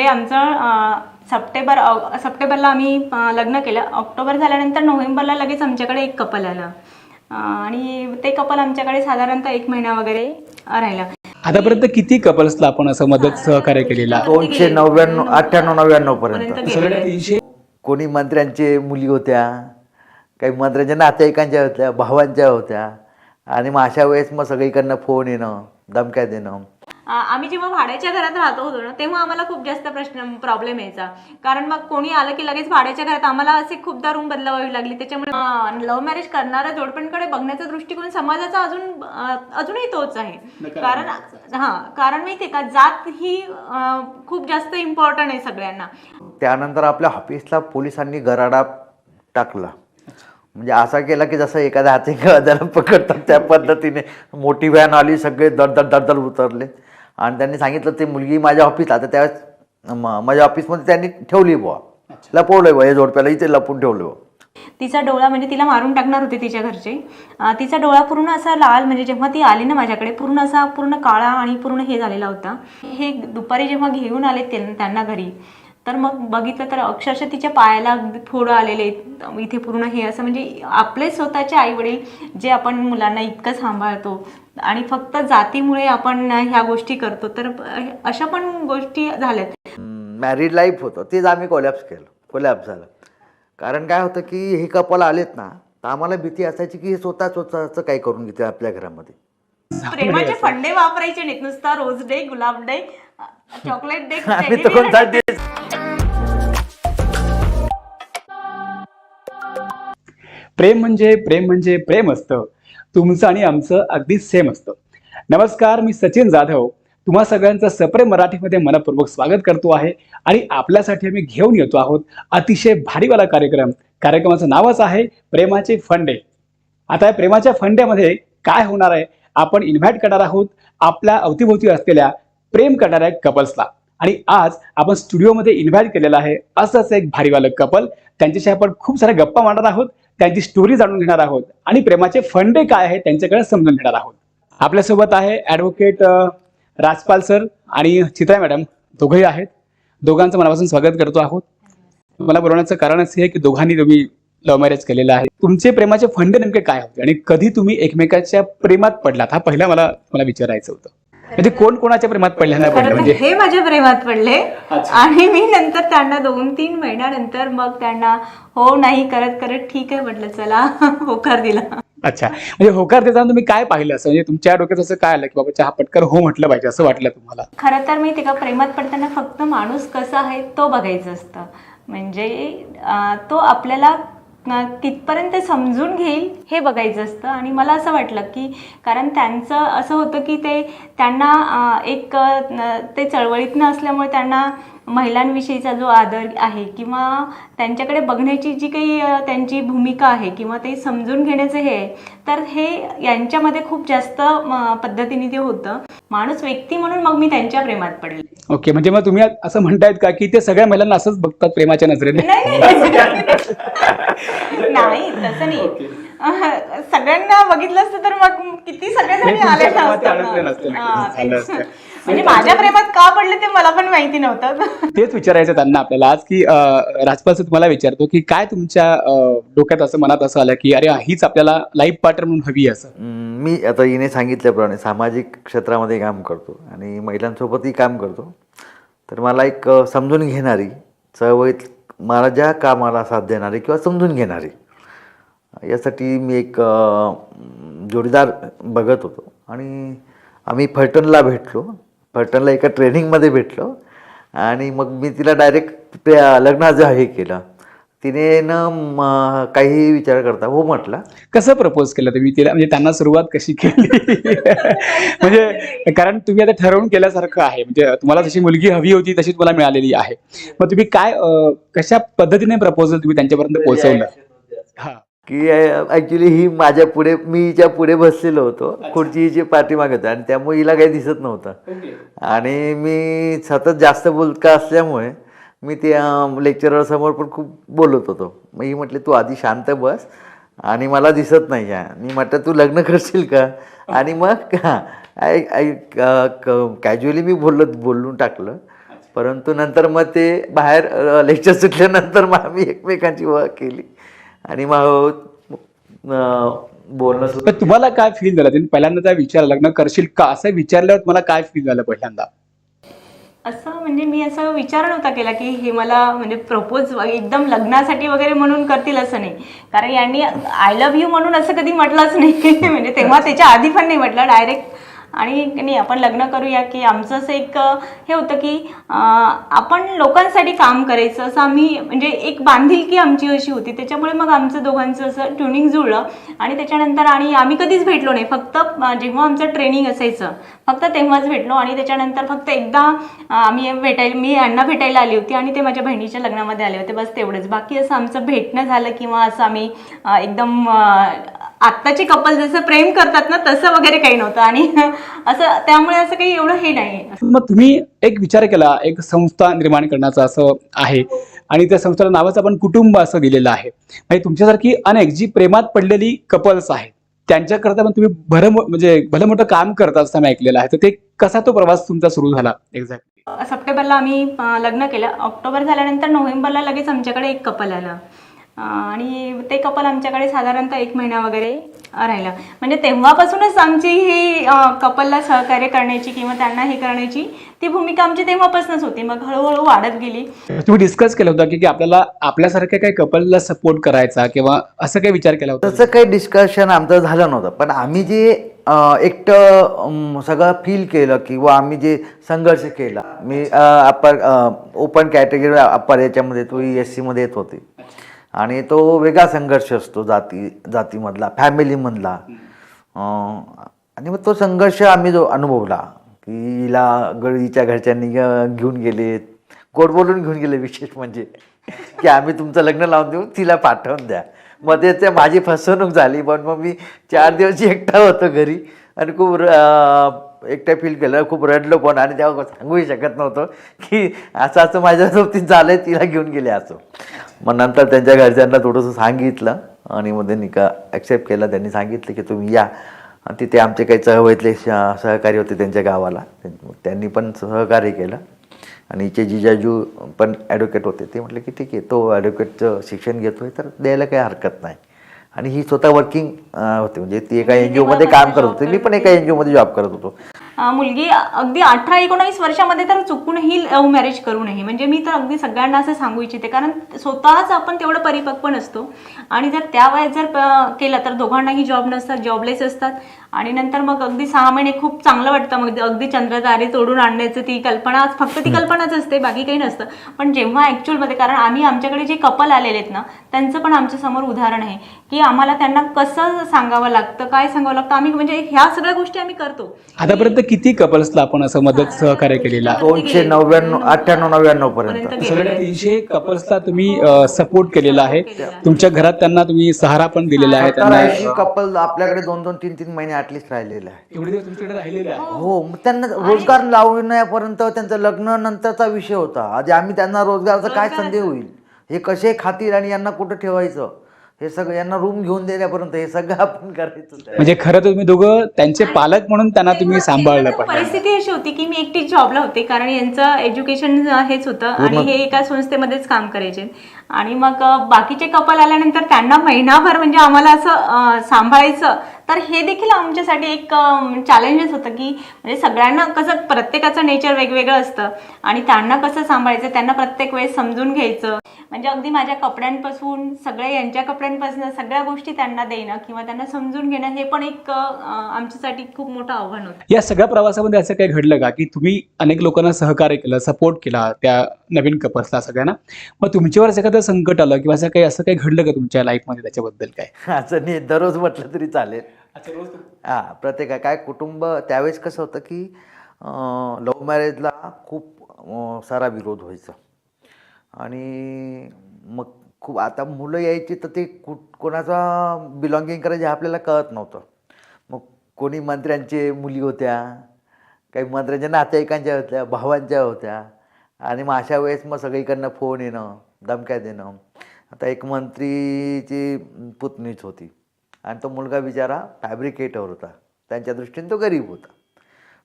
म्हणजे आमचं सप्टेंबर सप्टेंबरला आम्ही लग्न केलं. ऑक्टोबर झाल्यानंतर नोव्हेंबरला लगेच आमच्याकडे एक कपल आलं. आणि ते कपल आमच्याकडे साधारणतः एक महिना वगैरे राहिला. आतापर्यंत किती कपल्सला आपण असं मदत सहकार्य केलेलं? दोनशे नव्याण्णव अठ्ठ्याण्णव नव्याण्णव पर्यंत. कोणी मंत्र्यांचे मुली होत्या काही मंत्र्यांच्या नातेवाईकांच्या होत्या भावांच्या होत्या आणि मग अशा वेळेस मग सगळीकडनं फोन येणं धमक्या देणं. आम्ही जेव्हा भाड्याच्या घरात राहतो होतो ना तेव्हा आम्हाला खूप जास्त प्रश्न प्रॉब्लेम यायचा. कारण मग कोणी आलं की लगेच भाड्याच्या घरात आम्हाला असे खूपदा रूम बदलावी लागली. त्याच्यामुळे लव्ह मॅरेज करणाऱ्या जोडप्यांकडे बघण्याचा दृष्टिकोन समाजाचा अजून अजूनही तोच आहे. कारण हा कारण माहितीये का जात ही खूप जास्त इम्पॉर्टंट आहे सगळ्यांना. त्यानंतर आपल्या ऑफिसला पोलिसांनी गराडा टाकला. म्हणजे असा केला की जसं एखाद्या हाती त्याला पकडतात त्या पद्धतीने. मोठी व्हॅन आली सगळे दडदड दडदड उतरले. आणि त्यांनी सांगितलं ते मुलगी माझ्या ऑफिसला तर त्यावेळेस म- माझ्या ऑफिसमध्ये त्यांनी ठेवली बुवा. लपवलंय बुवा या जोडप्याला इथे लपून ठेवलं बुवा. तिचा डोळा म्हणजे तिला मारून टाकणार होते तिच्या घरचे. तिचा डोळा पूर्ण असा लाल म्हणजे जेव्हा ती आली ना माझ्याकडे पूर्ण असा पूर्ण काळा आणि पूर्ण हे झालेला होता. हे दुपारी जेव्हा घेऊन आले त्यांना घरी तर मग बघितलं तर अक्षरशः तिच्या पायाला अगदी फोडं आलेले. इथे पूर्ण हे असं म्हणजे आपले स्वतःचे आई वडील जे आपण मुलांना इतकं सांभाळतो आणि फक्त जातीमुळे आपण ह्या गोष्टी करतो तर अशा पण गोष्टी झाल्यात. मॅरिड लाईफ होतं. तेच आम्ही कोलॅप्स केलं. कोलॅप्स झालं. कारण काय होतं की हे कपल आलेत ना तर आम्हाला भीती असायची की हे स्वतः स्वतःचं काय करून घेते आपल्या घरामध्ये. प्रेमाचे फंडे वापरायचे नाहीत. नुसता रोज डे गुलाब डे चॉकलेट डे प्रेम म्हणजे प्रेम म्हणजे प्रेम असतं. तुमचं आणि आमचं अगदी सेम असतं. नमस्कार मी सचिन जाधव. तुम्हा सगळ्यांचं सप्रेम मराठीमध्ये मनपूर्वक स्वागत करतो आहे आणि आपल्यासाठी आम्ही घेऊन येतो आहोत अतिशय भारीवाला कार्यक्रम. कार्यक्रमाचं नावच आहे प्रेमाचे फंडे. आता या प्रेमाच्या फंड्यामध्ये काय होणार आहे? आपण इन्व्हाइट करणार आहोत आपल्या अवतीभोवती असलेल्या प्रेम करणाऱ्या कपल्सला आणि आज आपण स्टुडिओमध्ये इन्व्हाइट केलेलं आहे असंच एक भारीवालं कपल त्यांच्याशी आपण खूप साऱ्या गप्पा मारणार आहोत. त्यांची स्टोरी जाणून घेणार आहोत. आणि प्रेमाचे फंडे काय आहे त्यांच्याकडे समजून घेणार आहोत. आपल्यासोबत आहे ॲडव्होकेट राजपाल सर आणि चित्रा मॅडम दोघंही आहेत. दोघांचं मनापासून स्वागत करतो आहोत. मला बोलवण्याचं कारण असं आहे की दोघांनी तुम्ही लव्ह मॅरेज केलेलं आहे. तुमचे प्रेमाचे फंडे नेमके काय होते? आणि कधी तुम्ही एकमेकाच्या प्रेमात पडलात? हा पहिला मला मला विचारायचं होतं. म्हणजे कोण कोणाच्या प्रेमात नाही पडलं? तर म्हणजे हे माझ्या प्रेमात पडले. आणि मी नंतर त्यांना दोन तीन महिन्यानंतर मग त्यांना हो नाही करत करत ठीक आहे म्हटलं चला होकार दिला. अच्छा. म्हणजे होकार देताना तुम्ही काय पाहिलं असं? म्हणजे तुमच्या डोक्यात असं काय आलं की बाबा चहा पटकर हो म्हटलं पाहिजे असं वाटलं तुम्हाला? खरं तर माहिती का प्रेमात पडताना फक्त माणूस कसा आहे तो बघायचं असतं. म्हणजे तो आपल्याला कितपर्यंत समजून घेईल हे बघायचं असतं. आणि मला असं वाटलं की कारण त्यांचं असं होतं की ते त्यांना एक ते चळवळीतनं असल्यामुळे त्यांना महिलांविषयीचा जो आदर आहे किंवा त्यांच्याकडे बघण्याची जी काही त्यांची भूमिका आहे किंवा ते समजून घेण्याचं हे आहे तर हे यांच्यामध्ये खूप जास्त पद्धतीने ते होतं. माणूस व्यक्ती म्हणून मग मी त्यांच्या प्रेमात पडले. ओके म्हणजे मग तुम्ही असं म्हणतायत का की ते सगळ्या महिलांना असंच बघतात प्रेमाच्या नजरेने? नाही नाही. नाही तसं नाही. सगळ्यांना बघितलं असतं तर मग किती तुमच्या आले. नसते म्हणजे माझ्या प्रेमात का पडले ते मला पण माहिती नव्हतं. तेच विचारायचं त्यांना आपल्याला आज की राजपाल सर तुम्हाला विचारतो की काय तुमच्या डोक्यात असं मनात असं आलं की अरे हीच आपल्याला लाईफ पार्टनर म्हणून हवी आहे असं? मी आता हिने सांगितल्याप्रमाणे सामाजिक क्षेत्रामध्ये काम करतो आणि महिलांसोबतही काम करतो. तर मला एक समजून घेणारी चळवळीत मला ज्या कामाला साथ देणारी किंवा समजून घेणारी यासाठी मी एक जोडीदार बघत होतो. आणि आम्ही फलटणला भेटलो. फलटणला एका ट्रेनिंगमध्ये भेटलो. आणि मग मी तिला डायरेक्ट लग्नाचं हे केलं तिने न काही विचार करता हो म्हटलं. कसं प्रपोज केलं तुम्ही? तिला म्हणजे त्यांना सुरुवात कशी केली? म्हणजे कारण तुम्ही आता ठरवून केल्यासारखं आहे. म्हणजे तुम्हाला जशी मुलगी हवी होती तशी तुम्हाला मिळालेली आहे. मग तुम्ही काय कशा पद्धतीने प्रपोजल तुम्ही त्यांच्यापर्यंत पोहोचवलं? हा. की ॲक्च्युली ही माझ्या पुढे मी हिच्या पुढे बसलेलो होतो. खुर्ची हिची पाठीमागे होती आणि त्यामुळे हिला काही दिसत नव्हतं. आणि मी सतत जास्त बोलका असल्यामुळे मी त्या लेक्चरर समोर पण खूप बोलत होतो. मग ही म्हटले तू आधी शांत बस आणि मला दिसत नाही आहे मी म्हटलं तू लग्न करशील का? आणि मग कॅज्युअली मी बोललो बोलून टाकलं. परंतु नंतर मग ते बाहेर लेक्चर सुटल्यानंतर मग आम्ही एकमेकांची ओळख केली. आणि मग बोलणं सुरू तुम्हाला काय फील झालं? त्यांनी पहिल्यांदा त्या विचार लग्न करशील का? असं विचारल्यावर तुम्हाला काय फील झालं पहिल्यांदा? असं म्हणजे मी असं विचार नव्हता केला की हे मला म्हणजे प्रपोज एकदम लग्नासाठी वगैरे म्हणून करतील असं नाही. कारण यांनी आय लव्ह यू म्हणून असं कधी म्हटलंच नाही. म्हणजे तेव्हा त्याच्या आधी पण नाही म्हटलं. डायरेक्ट आणि नाही आपण लग्न करूया की आमचं असं एक हे होतं की आपण लोकांसाठी काम करायचं. असं आम्ही म्हणजे एक बांधिलकी आमची अशी होती. त्याच्यामुळे मग आमचं दोघांचं असं ट्युनिंग जुळलं. आणि त्याच्यानंतर आणि आम्ही कधीच भेटलो नाही. फक्त जेव्हा आमचं ट्रेनिंग असायचं फक्त तेव्हाच भेटलो. आणि त्याच्यानंतर फक्त एकदा आम्ही भेटायला मी यांना भेटायला आली होती आणि ते माझ्या बहिणीच्या लग्नामध्ये आले होते. बस तेवढंच. बाकी असं आमचं भेटणं झालं किंवा असं आम्ही एकदम आत्ताचे कपल जसं प्रेम करतात ना तसं वगैरे काही नव्हतं. आणि असं त्यामुळे असं काही एवढं हे नाही मग तुम्ही एक विचार केला एक संस्था निर्माण करण्याचा असं आहे. आणि त्या संस्थेला नावच आपण कुटुंब असं दिलेलं आहे. म्हणजे तुमच्यासारखी अनेक जी प्रेमात पडलेली कपल्स आहेत त्यांच्याकरता पण तुम्ही भरम म्हणजे भलं मोठं काम करता असं मी ऐकलेलं आहे. तर ते कसा तो प्रवास तुमचा सुरू झाला एक्झॅक्टली सप्टेंबरला आम्ही लग्न केलं. ऑक्टोबर झाल्यानंतर नोव्हेंबरला लगेच आमच्याकडे एक कपल आलं. आणि ते कपल आमच्याकडे साधारणतः एक महिना वगैरे राहिलं. म्हणजे तेव्हापासूनच आमची ही कपलला सहकार्य करण्याची किंवा त्यांना हे करण्याची ती भूमिका आमची तेव्हापासूनच होती. मग हळूहळू वाढत गेली. तुम्ही डिस्कस केलं होतं की आपल्याला आपल्यासारख्या काही कपलला सपोर्ट करायचा किंवा असं काही विचार केला होता? तसं काही डिस्कशन आमचं झालं नव्हतं. पण आम्ही जे एकटं सगळं फील केलं किंवा आम्ही जे संघर्ष केला मी अप्पर ओपन कॅटेगरी अप्पर याच्यामध्ये तो एस सीमध्ये येत होते. आणि तो वेगळा संघर्ष असतो जाती जातीमधला फॅमिलीमधला. आणि मग तो संघर्ष आम्ही जो अनुभवला की हिला गळीच्या घरच्यांनी घेऊन गेले गोड बोलून घेऊन गेले विशेष म्हणजे. की आम्ही तुमचं लग्न लावून देऊ तिला पाठवून द्या. मध्ये ते माझी फसवणूक झाली पण मग मी चार दिवस एकटा होतो घरी. आणि खूप एकटं फील केलं खूप रडलो पण आणि तेव्हा सांगूही शकत नव्हतं की असं असं माझ्या सोबतीत आहे तिला घेऊन गेले असं. मग नंतर त्यांच्या घरच्यांना थोडंसं सांगितलं आणि मग त्यांनी का ॲक्सेप्ट केलं. त्यांनी सांगितलं की तुम्ही या. आणि तिथे आमचे काही चळवळीतले श- सहकारी होते त्यांच्या गावाला. त्यांनी पण सहकार्य केलं. आणि इचे जिजाजू पण ॲडव्होकेट होते. ते म्हटलं की ठीक आहे तो ॲडव्होकेटचं शिक्षण घेतो आहे तर द्यायला काही हरकत नाही. आणि ही स्वतः वर्किंग होते. म्हणजे ती एका एन जी ओमध्ये काम करत होते. मी पण एका एन जी ओमध्ये जॉब करत होतो. मुलगी अगदी अठरा एकोणावीस वर्षामध्ये तर चुकूनही लव्ह मॅरेज करू नये. म्हणजे मी तर अगदी सगळ्यांना असं सांगू इच्छिते. कारण स्वतःच आपण तेवढं परिपक्व नसतो. आणि जर त्या वयात जर केलं तर दोघांनाही जॉब नसतात जॉबलेस असतात. आणि नंतर मग अगदी सहा महिने खूप चांगलं वाटतं. मग अगदी चंद्रतारे तोडून आणण्याचं ती कल्पना फक्त ती कल्पनाच असते बाकी काही नसतं. पण जेव्हा ॲक्च्युअलमध्ये कारण आम्ही आमच्याकडे जे कपल आलेले आहेत ना त्यांचं पण आमच्यासमोर उदाहरण आहे की आम्हाला त्यांना कसं सांगावं लागतं काय सांगावं लागतं आम्ही म्हणजे ह्या सगळ्या गोष्टी आम्ही करतो. आतापर्यंत किती कपल्सला आपण असं मदत सहकार्य केलेलं? आहे दोनशे नव्याण्णव अठ्ठ्याण्णव नव्याण्णव पर्यंत. सगळ्या तीनशे कपल्सला तुम्ही सपोर्ट केलेला आहे. तुमच्या घरात त्यांना तुम्ही सहारा पण दिलेला आहे कपल आपल्याकडे दोन दोन तीन तीन महिने ॲटलिस्ट राहिलेले आहे. एवढे दिवस तुमच्याकडे राहिलेले आहे? हो मग त्यांना रोजगार लावण्यापर्यंत त्यांचं लग्न नंतरचा विषय होता. आधी आम्ही त्यांना रोजगाराचा काय संधी होईल? हे कसे खातील आणि यांना कुठं ठेवायचं? हे सगळं यांना रूम घेऊन देण्यापर्यंत हे सगळं आपण करायचं म्हणजे खरं तर तुम्ही दोघं त्यांचे पालक म्हणून त्यांना तुम्ही सांभाळलं पाहिजे. परिस्थिती अशी होती की मी एकटीच जॉबला होते कारण यांचं एज्युकेशन हेच होतं आणि हे एका संस्थेमध्येच काम करायचे. आणि मग अं, बाकीचे कपल आल्यानंतर त्यांना महिनाभर म्हणजे आम्हाला असं अं, सांभाळायचं तर हे देखील आमच्यासाठी एक चॅलेंजच होतं की म्हणजे सगळ्यांना कसं प्रत्येकाचं नेचर वेगवेगळं असतं आणि त्यांना कसं सांभाळायचं त्यांना प्रत्येक वेळेस समजून घ्यायचं. म्हणजे अगदी माझ्या कपड्यांपासून सगळ्या यांच्या कपड्यांपासून सगळ्या गोष्टी त्यांना देणं किंवा त्यांना समजून घेणं हे पण एक आमच्यासाठी खूप मोठं आव्हान होतं. या सगळ्या प्रवासामध्ये असं काही घडलं का? की तुम्ही अनेक लोकांना सहकार्य केलं सपोर्ट केला त्या नवीन कपल्सला सगळ्यांना. मग तुमच्यावर एखादं संकट आलं किंवा असं काही असं काही घडलं का तुमच्या लाईफमध्ये त्याच्याबद्दल काय? असं नाही दररोज म्हटलं तरी चालेल. हां प्रत्येक काय कुटुंब त्यावेळेस कसं होतं की लव्ह मॅरेजला खूप सारा विरोध व्हायचा. आणि मग खूप आता मुलं यायची तर ते कु कोणाचा बिलॉंगिंग करायचे आपल्याला कळत नव्हतं. मग कोणी मंत्र्यांचे मुली होत्या काही मंत्र्यांच्या नातेवाईकांच्या होत्या भावांच्या होत्या आणि मग अशा वेळेस मग सगळीकडनं फोन येणं धमक्या देणं. आता एक मंत्रीची पुतणीच होती. आणि तो मुलगा बिचारा फॅब्रिकेटर होता. त्यांच्या दृष्टीने तो गरीब होता.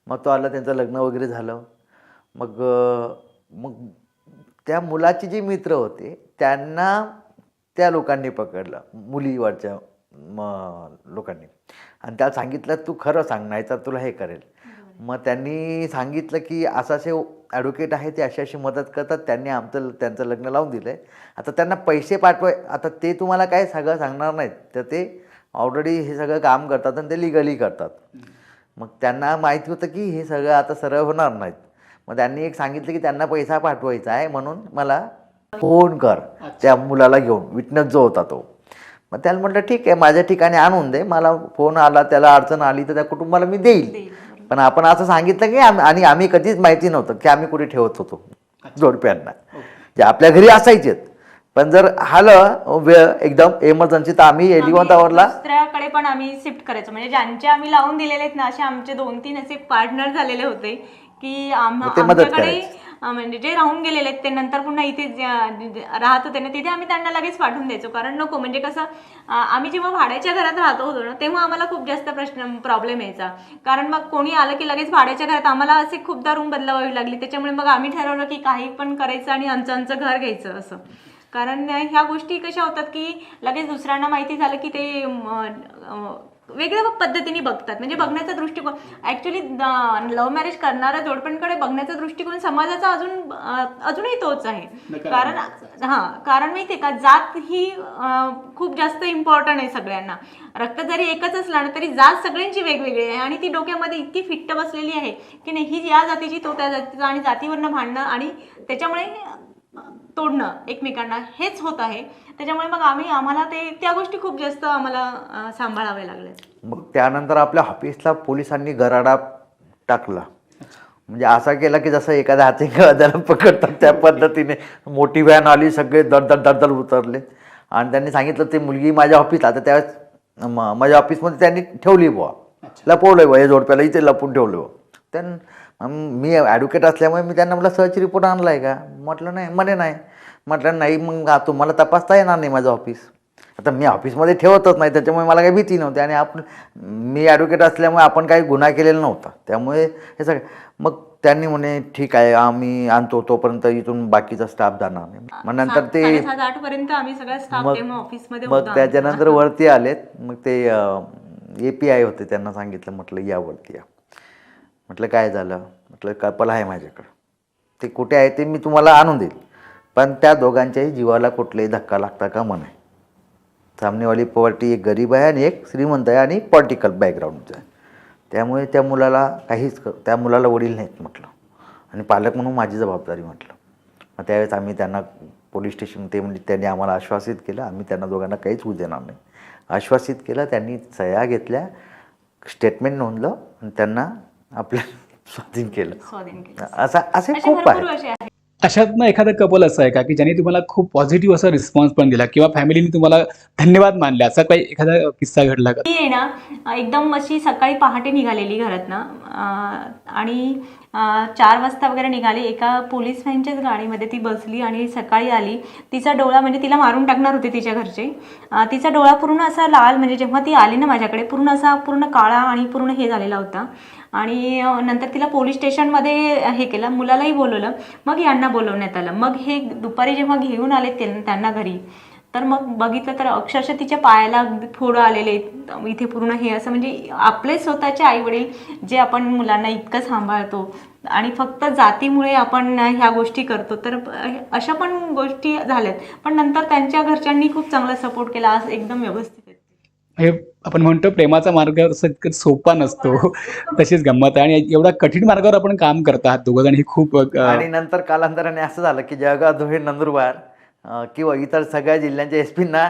मग तो आला त्यांचं लग्न वगैरे झालं. मग मग त्या मुलाचे जे मित्र होते त्यांना त्या लोकांनी pकडलं मुलीवरच्या म लोकांनी. आणि त्याला सांगितलं तू खरं सांग नाही तर तुला हे करेल. मग त्यांनी सांगितलं की असं असे ॲडव्होकेट आहे ते अशी अशी मदत करतात. त्यांनी आमचं त्यांचं लग्न लावून दिलं आहे आता त्यांना पैसे पाठवाय आता ते तुम्हाला काय सगळं सांगणार नाहीत. तर ते ऑलरेडी हे सगळं काम करतात आणि ते लिगली करतात. मग त्यांना माहिती होतं की हे सगळं आता सरळ होणार नाहीत. मग त्यांनी एक सांगितलं की त्यांना पैसा पाठवायचा आहे म्हणून मला फोन कर. त्या मुलाला घेऊन विटनेस जो होता तो. मग त्याला म्हटलं ठीक आहे माझ्या ठिकाणी आणून दे. मला फोन आला त्याला अडचण आली तर त्या कुटुंबाला मी देईल. पण आपण असं सांगितलं की आणि आम्ही कधीच माहिती नव्हतं की आम्ही कुठे ठेवत होतो. जोडप्यांना. जे आपल्या घरी असायचेत. पण जर आलं वेळ एकदम एमर्जन्सी तर आम्ही एलिवन टावरला दुसऱ्याकडे पण आम्ही शिफ्ट करायचो. म्हणजे ज्यांचे आम्ही लावून दिलेले आहेत ना असे आमचे दोन तीन असे पार्टनर झालेले होते की आम- मग ते मदत आमच्याकडे करायचे. अं, म्हणजे जे राहून गेलेले आहेत ते नंतर पुन्हा इथे राहत होते ना तिथे आम्ही त्यांना लगेच पाठवून द्यायचो. कारण नको म्हणजे कसं अं, आम्ही जेव्हा भाड्याच्या घरात राहतो होतो ना तेव्हा आम्हाला खूप जास्त प्रश्न प्रॉब्लेम यायचा. कारण मग कोणी आलं की लगेच भाड्याच्या घरात आम्हाला असे खूपदा रूम बदलावावी लागली. त्याच्यामुळे मग आम्ही ठरवलं की काही पण करायचं आणि आमचं आमचं घर घ्यायचं असं. कारण ह्या गोष्टी कशा होतात की लगेच दुसऱ्यांना माहिती झालं की ते वेगळ्या पद्धतीने बघतात. म्हणजे बघण्याचा दृष्टिकोन ऍक्च्युली लव्ह मॅरेज करणाऱ्या जोडप्यांकडे बघण्याचा दृष्टिकोन समाजाचा अजून अजूनही तोच आहे. कारण हा कारण माहितीये का जात ही खूप जास्त इम्पॉर्टंट आहे सगळ्यांना. रक्त जरी एकच असला ना तरी जात सगळ्यांची वेगवेगळी आहे आणि ती डोक्यामध्ये इतकी फिट्ट बसलेली आहे की नाही ही या जातीची तो त्या जातीचा आणि जातीवरनं भांडणं आणि त्याच्यामुळे तोडणं एकमेकांना हेच होत आहे. त्याच्यामुळे मग आम्ही आम्हाला ते त्या गोष्टी खूप जास्त आम्हाला सांभाळाव्या लागल्या मग त्यानंतर आपल्या ऑफिसला पोलिसांनी गराडा टाकला. म्हणजे असा केला की जसं एखाद्या हाती त्याला पकडतात त्या पद्धतीने. मोठी व्हॅन आली सगळे दरदर दरदर उतरले. आणि त्यांनी सांगितलं ते मुलगी माझ्या ऑफिसला आता त्यावेळेस माझ्या ऑफिसमध्ये त्यांनी ठेवली बुवा. लपवलं बुवा या जोडप्याला इथे लपून ठेवलं बुवा. त्यां मग मी ॲडव्होकेट असल्यामुळे मी त्यांना म्हटलं सर्च रिपोर्ट आणला आहे का? म्हटलं नाही. म्हणे नाही. म्हटलं नाही मग तुम्हाला तपासता येणार नाही माझं ऑफिस आता मी ऑफिसमध्ये ठेवतच नाही त्याच्यामुळे मला काही भीती नव्हती. आणि आपण मी ॲडव्होकेट असल्यामुळे आपण काही गुन्हा केलेला नव्हता. त्यामुळे हे सगळं मग त्यांनी म्हणे ठीक आहे आम्ही आणतो तोपर्यंत इथून बाकीचा स्टाफ जाणार नाही. मग नंतर ते मग त्याच्यानंतर वरती आलेत. मग ते ए पी आय होते त्यांना सांगितलं म्हटलं या वरती या. म्हटलं काय झालं? म्हटलं कपल आहे माझ्याकडं. ते कुठे आहे ते मी तुम्हाला आणून देईल. पण त्या दोघांच्याही जीवाला कुठलाही धक्का लागता का म्हणे. सामनेवाली पॉवर्टी एक गरीब आहे आणि एक श्रीमंत आहे आणि पॉलिटिकल बॅकग्राऊंडचं आहे. त्यामुळे त्या मुलाला काहीच क त्या मुलाला वडील नाहीत म्हटलं. आणि पालक म्हणून माझी जबाबदारी म्हटलं. मग त्यावेळेस आम्ही त्यांना पोलीस स्टेशन ते म्हणजे त्यांनी आम्हाला आश्वासित केलं. आम्ही त्यांना दोघांना काहीच होऊ देणार नाही. आश्वासित केलं त्यांनी सह्या घेतल्या स्टेटमेंट नोंदलं आणि त्यांना आपल्या स्वाधीन केलं. स्वाधीन केलं. असा असे असे खूप भरपूर आहे असे आहेत. अशातनं एखादं कपल असं आहे का की ज्याने तुम्हाला खूप पॉझिटिव्ह असा रिस्पॉन्स पण दिला किंवा फॅमिलीने तुम्हाला धन्यवाद मानले असा काही एखादा किस्सा घडला का? आहे ना एकदम अशी सकाळी पहाटे निघालेली घरातनं अं, आणि अं, चार वाजता वगैरे निघाली एका पोलीस व्हॅनच्याच गाडीमध्ये ती बसली आणि सकाळी आली. तिचा डोळा म्हणजे तिला मारून टाकणार होते तिच्या घरचे. अं, तिचा डोळा पूर्ण असा लाल म्हणजे जेव्हा ती आली ना माझ्याकडे पूर्ण असा पूर्ण काळा आणि पूर्ण हे झालेला होता. आणि नंतर तिला पोलीस स्टेशनमध्ये हे केलं मुलालाही बोलवलं. मग यांना बोलवण्यात आलं. मग हे दुपारी जेव्हा घेऊन आले ते- त्यांना घरी तर मग बघितलं तर अक्षरशः तिच्या पायाला फोडं आलेले इथे पूर्ण हे असं म्हणजे आपले स्वतःचे आई वडील जे आपण मुलांना इतकं सांभाळतो आणि फक्त जातीमुळे आपण ह्या गोष्टी करतो तर अशा पण गोष्टी झाल्यात. पण नंतर त्यांच्या घरच्यांनी खूप चांगला सपोर्ट केला. आज एकदम व्यवस्थित आहे. हे आपण म्हणतो प्रेमाचा मार्ग सोपा नसतो. तशीच गंमत आहे. आणि एवढा कठीण मार्गावर आपण काम करतात दोघं जण ही खूप आणि नंतर कालांतराने असं झालं की जळगाव धुळे नंदुरबार किंवा इतर सगळ्या जिल्ह्यांच्या एस पींना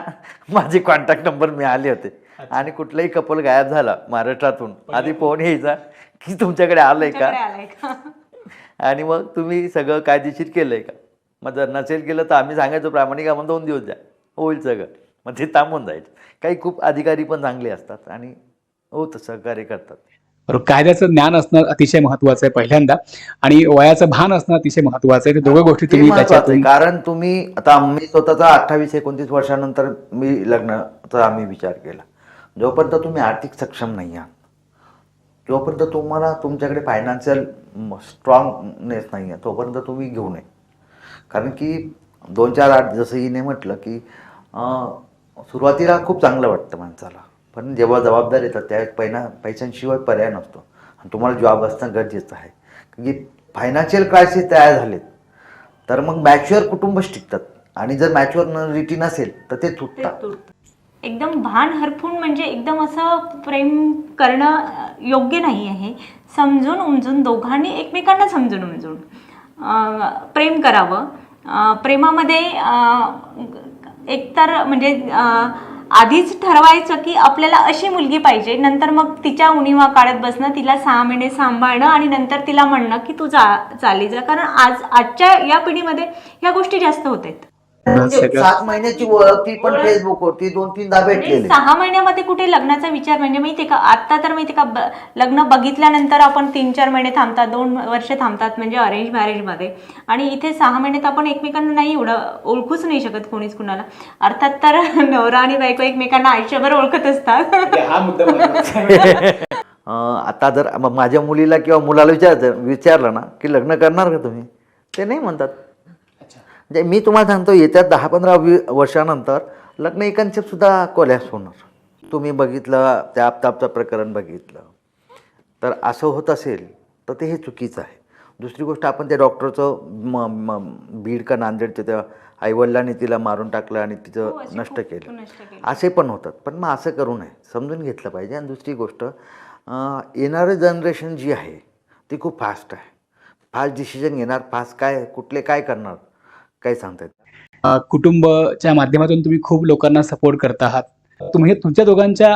माझे कॉन्टॅक्ट नंबर मिळाले होते. आणि कुठलाही कपल गायब झाला महाराष्ट्रातून. आधी फोन यायचा की तुमच्याकडे आलंय का? तुमच्याकडे आलाय का? आणि मग तुम्ही सगळं कायदेशीर केलंय का? मग जर नसेल केलं तर आम्ही सांगायचो प्रामाणिक आम्हाला दोन दिवस द्या. होईल सगळं. मग ते थांबून जायचं. काही खूप अधिकारी पण चांगले असतात आणि होतं सहकार्य करतात. बरोबर कायद्याचं ज्ञान असणं अतिशय महत्वाचं आहे पहिल्यांदा. आणि वयाचं भान असणं अतिशय महत्वाचं आहे. ते दोघं गोष्टी तुम्ही. त्याच्यातून कारण तुम्ही आता मी स्वतःचा अठ्ठावीस एकोणतीस वर्षानंतर मी लग्नाचा आम्ही विचार केला. जोपर्यंत तुम्ही आर्थिक सक्षम नाही आहात जोपर्यंत तुम्हाला तुमच्याकडे फायनान्शियल स्ट्रॉंगनेस नाही आहे तोपर्यंत तुम्ही घेऊ नये. कारण की दोन चार आठ जसं हिने म्हटलं की सुरुवातीला खूप चांगलं वाटतं माणसाला. पण जेव्हा जबाबदार येतात त्यावेळेस पैना पैशांशिवाय पर्याय नसतो. आणि तुम्हाला जॉब असणं गरजेचं आहे. कारण की फायनान्शियल क्रायसिस तयार झालेत. तर मग मॅच्युअर कुटुंबच टिकतात. आणि जर मॅच्युअरिटी नसेल तर ते तुटतात. एकदम भान हरपून म्हणजे एकदम असं प्रेम करणं योग्य नाही आहे. समजून उमजून दोघांनी एकमेकांना समजून उमजून प्रेम करावं. प्रेमामध्ये एकतर म्हणजे आधीच ठरवायचं की आपल्याला अशी मुलगी पाहिजे नंतर मग तिच्या उणीवा काढत बसणं तिला सहा महिने सांभाळणं आणि नंतर तिला म्हणणं की तू जा चाली जा. कारण आज आजच्या या पिढीमध्ये ह्या गोष्टी जास्त होत आहेत. म्हणजे सगळं- सात महिन्याची ओळख ती पण फेसबुकवरती दोन तीनदा म्हणजे भेटलेली सहा महिन्यामध्ये कुठे लग्नाचा विचार म्हणजे माहितीये का? आता तर माहितीये का ब- लग्न बघितल्यानंतर आपण तीन चार महिने थांबतात दोन वर्ष थांबतात म्हणजे अरेंज मॅरेजमध्ये आणि इथे सहा महिन्यात आपण एकमेकांना नाही एवढं ओळखूच नाही शकत कोणीच कुणाला. अर्थात तर नवरा आणि बायको एकमेकांना आयुष्यभर ओळखत असतात. हा मुद्दा महत्त्वाचा आहे. अं, आता जर म- माझ्या मुलीला किंवा मुलाला विचारायचं विचारलं ना की लग्न करणार का तुम्ही? ते नाही म्हणतात. म्हणजे मी तुम्हाला सांगतो येत्या दहा पंधरा वी वर्षानंतर लग्न एकांचे सुद्धा कोलॅप्स होणार. तुम्ही बघितलं त्या आपतापचं प्रकरण बघितलं. तर असं होत असेल तर ते हे चुकीचं आहे. दुसरी गोष्ट आपण त्या डॉक्टरचं म म बीड का नांदेडच्या त्या आईवडिलांनी तिला मारून टाकलं आणि हो, तिचं असे नष्ट केलं. असे पण होतात. पण मग असं करू नये. समजून घेतलं पाहिजे. आणि दुसरी गोष्ट येणारं जनरेशन जी आहे ती खूप फास्ट आहे. फास्ट डिसिजन घेणार. फास्ट काय कुठले काय करणार? काही सांगता येत नाही. अ, कुटुंबच्या माध्यमातून तुम्ही खूप लोकांना सपोर्ट करत आहात. तुम्ही तुमच्या दोघांच्या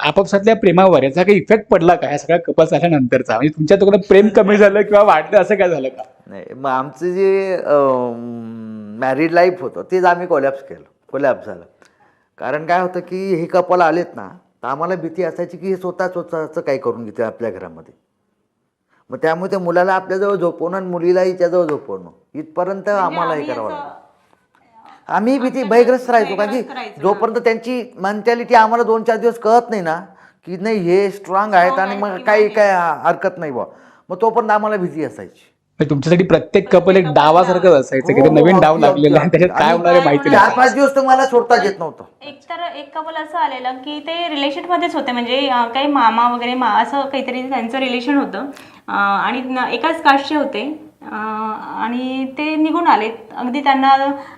आपापसातल्या प्रेमावर याचा काही इफेक्ट पडला का? या सगळ्या कपल झाल्यानंतरचा? म्हणजे तुमच्या दोघांना प्रेम कमी झालं किंवा वाढलं असं काय झालं का? नाही मग आमचं जे मॅरिड लाईफ होतं तेच आम्ही कोलॅप्स केलं. कोलॅप्स झालं. कारण काय होतं की हे कपल आलेत ना तर आम्हाला भीती असायची की हे स्वतः स्वतःचं काय करून घेते आपल्या घरामध्ये? मग त्यामुळे त्या मुलाला आपल्याजवळ झोपवणं आणि मुलीला हिच्याजवळ झोपवणं. इथपर्यंत आम्हाला हे म्हणजे करावं लागलं. आम्ही भीती भयग्रस्त राहायचो कारण की जोपर्यंत त्यांची मेंटॅलिटी आम्हाला दोन चार दिवस कळत नाही ना की नाही हे स्ट्रॉंग आहेत आणि मग काही काय हरकत नाही बा मग तोपर्यंत आम्हाला भीती असायची. म्हणजे तुमच्यासाठी प्रत्येक कपल एक डावासारखं असायचं की ते हो, नवीन हो, डाव अगदी, लागलेला आहे त्याच्यात काय. होणार आहे माहिती चार नाही. पाच दिवस तर मला सोडताच येत नव्हतं. एक तर एक कपल असं आलेलं की ते रिलेशनमध्येच होते म्हणजे अं, काही मामा वगैरे मा असं काहीतरी त्यांचं रिलेशन होतं. अं, आणि न- एकाच कास्टचे होते. आणि ते निघून आले. अगदी त्यांना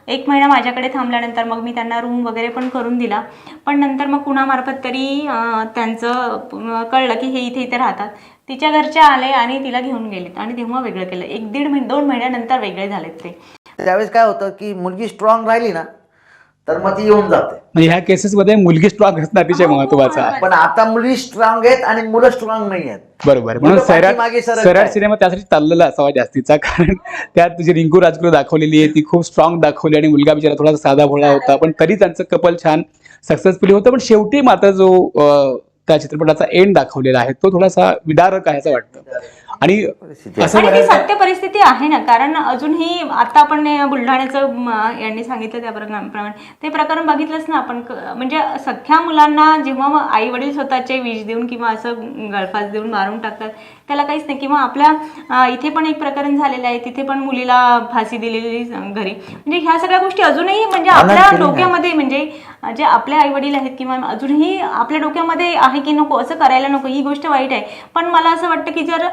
एक महिना माझ्याकडे थांबल्यानंतर मग मी त्यांना रूम वगैरे पण करून दिला. पण नंतर मग कुणामार्फत तरी त्यांचं कळलं की हे इथे इथे राहतात. तिच्या घरचे आले आणि तिला घेऊन गेलेत आणि तेव्हा वेगळं केलं. एक दीड महिने दोन महिन्यानंतर वेगळे झालेत ते. त्यावेळेस काय होतं की मुलगी स्ट्रॉंग राहिली ना तर मग ती येऊन जाते. म्हणजे ह्या केसेसमध्ये मुलगी स्ट्रॉंग असणं अतिशय हो, महत्वाचं. आहे पण आता मुली स्ट्रॉंग आहेत आणि मुलं स्ट्रॉंग नाही आहेत. बरोबर. म्हणून मुलं सैराट पाठीमागे. सैराट सिनेमा त्यासाठी चाललेला असावा जास्तीचा. कारण त्यात जी रिंकू राजगुरू दाखवलेली आहे ती खूप स्ट्रॉंग दाखवली आणि मुलगा बिचारा थोडासा साधा भोळा होता. पण तरी त्यांचं कपल छान सक्सेसफुली होतं. पण शेवटी मात्र जो अं, त्या चित्रपटाचा एंड दाखवलेला आहे तो थोडासा विदारक आहे असं वाटतं. आणि परिस्थिती असं आणि ती बऱ्याचदा- सत्य परिस्थिती आहे ना कारण अजूनही आता आपण हे बुलढाण्याचं म, यांनी सांगितलं त्या प्रमाणे ते प्रकरण बघितलंच ना आपण. क- म्हणजे सख्या मुलांना जेव्हा आई वडील स्वतःचे विष देऊन किंवा असं गळफास देऊन मारून टाकतात त्याला काहीच नाही. किंवा आपल्या अ, इथे पण एक प्रकरण झालेलं आहे तिथे पण मुलीला फाशी दिलेली घरी. म्हणजे ह्या सगळ्या गोष्टी अजूनही म्हणजे आपल्या. डोक्यामध्ये म्हणजे जे आपले आई वडील आहेत किंवा अजूनही आपल्या डोक्यामध्ये आहे की नको असं करायला नको ही गोष्ट वाईट आहे. पण मला असं वाटतं की जर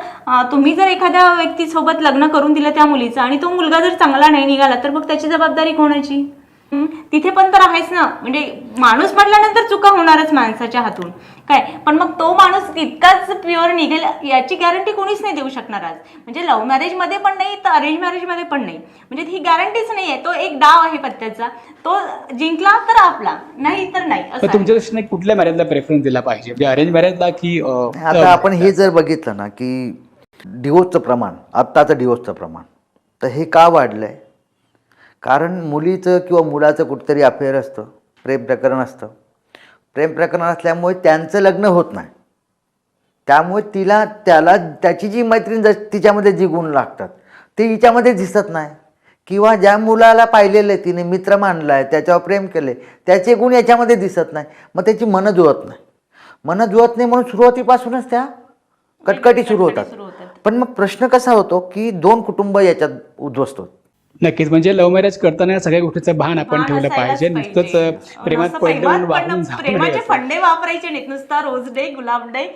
तुम्ही जर एखाद्या व्यक्तीसोबत लग्न करून दिलं त्या मुलीचं आणि तो मुलगा जर चांगला नाही निघाला तर मग त्याची जबाबदारी कोणाची? तिथे पण तर आहेच ना. म्हणजे माणूस म्हटल्यानंतर चुका होणारच माणसाच्या हातून. काय? पण मग तो माणूस तितकाच प्युअर निघेल याची गॅरंटी कोणीच नाही देऊ शकणार आज. म्हणजे लव्ह मॅरेजमध्ये पण नाही तर अरेंज मॅरेजमध्ये पण नाही. म्हणजे ही गॅरंटीच नाही आहे तो एक डाव आहे पत्त्याचा. तो जिंकला तर आपला नाही तर नाही. असं तर आहे. तुमच्या दृष्टीने कुठल्या मॅरेजला प्रेफरन्स दिला पाहिजे? म्हणजे अरेंज मॅरेजला की अं, आता आपण हे जर बघितलं ना की डिवोर्सचं प्रमाण आत्ताचं डिवोर्सचं प्रमाण तर हे का वाढलं आहे कारण मुलीचं किंवा मुलाचं कुठेतरी अफेअर असतं प्रेम प्रकरण असतं. प्रेम प्रकरण असल्यामुळे त्यांचं लग्न होत नाही. त्यामुळे तिला त्याला त्याची जी मैत्रीण जस तिच्यामध्ये जी गुण लागतात ते हिच्यामध्ये दिसत नाही. किंवा ज्या मुलाला पाहिलेलं आहे तिने मित्र मानला आहे त्याच्यावर प्रेम केले त्याचे गुण याच्यामध्ये दिसत नाही. मग त्याची मनं जुळत नाही. मनं जुळत नाही म्हणून सुरुवातीपासूनच त्या कटकटी सुरू होतात. सुरू होतात. पण मग प्रश्न कसा होतो की दोन कुटुंब याच्यात उद्ध्वस्त होत नक्कीच. म्हणजे लव्ह मॅरेज करताना या सगळ्या गोष्टीचं भान आपण ठेवलं पाहिजे. नुसतंच प्रेमात पडलं म्हणून प्रेमाचे. फंडे वापरायचे नाहीत. नुसता रोज डे गुलाब डे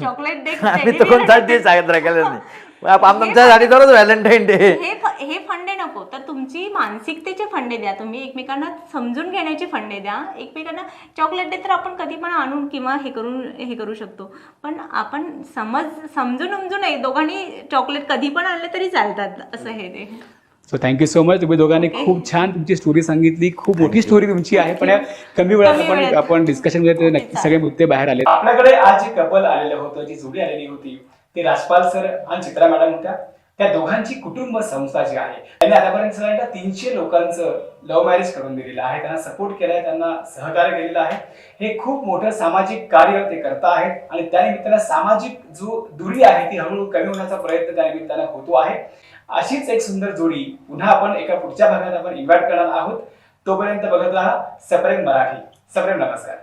चॉकलेट डे आम्ही तर कोणताच ते सांगत राहिलेलं नाही. आप- आमच्यासाठी तरच व्हॅलेंटाईन डे. हे हे फंडे नको. तर तुमची मानसिकतेचे फंडे द्या. तुम्ही एकमेकांना समजून घेण्याचे फंडे द्या. एकमेकांना चॉकलेट डे तर आपण कधी पण आणून किंवा हे करून हे करू शकतो. पण आपण समज समजून उमजून दोघांनी चॉकलेट कधी पण आणले तरी चालतात. असं हे ते. सो थँक्यू सो मच तुम्ही दोघांनी खूप छान तुमची स्टोरी सांगितली. खूप मोठी स्टोरी तुमची आहे. पण या कमी वेळात आपण. आपण डिस्कशनमध्ये नक्की सगळे मुद्दे बाहेर आले आपल्याकडे आज जे कपल आलेलं होतं. जी जोडी आलेली होती. ते राजपाल सर आणि चित्रा मॅडम होत्या. त्या दोघांची कुटुंब संस्था जी आहे. त्यांनी आतापर्यंत साधारणतः तीनशे लोकांचं लव्ह मॅरेज करून दिलेलं आहे. त्यांना सपोर्ट केलाय. त्यांना सहकार्य केलेलं आहे. हे खूप मोठं सामाजिक कार्य ते करता आहेत. आणि त्यानिमित्तानं सामाजिक जो दुरी आहे ती हळूहळू कमी होण्याचा प्रयत्न त्या निमित्तानं होतो आहे. अशीच एक सुंदर जोडी पुन्हा आपण एका पुढच्या भागात आपण इन्व्हाइट करणार आहोत. तोपर्यंत बघत राहा सप्रेम मराठी. सप्रेम नमस्कार.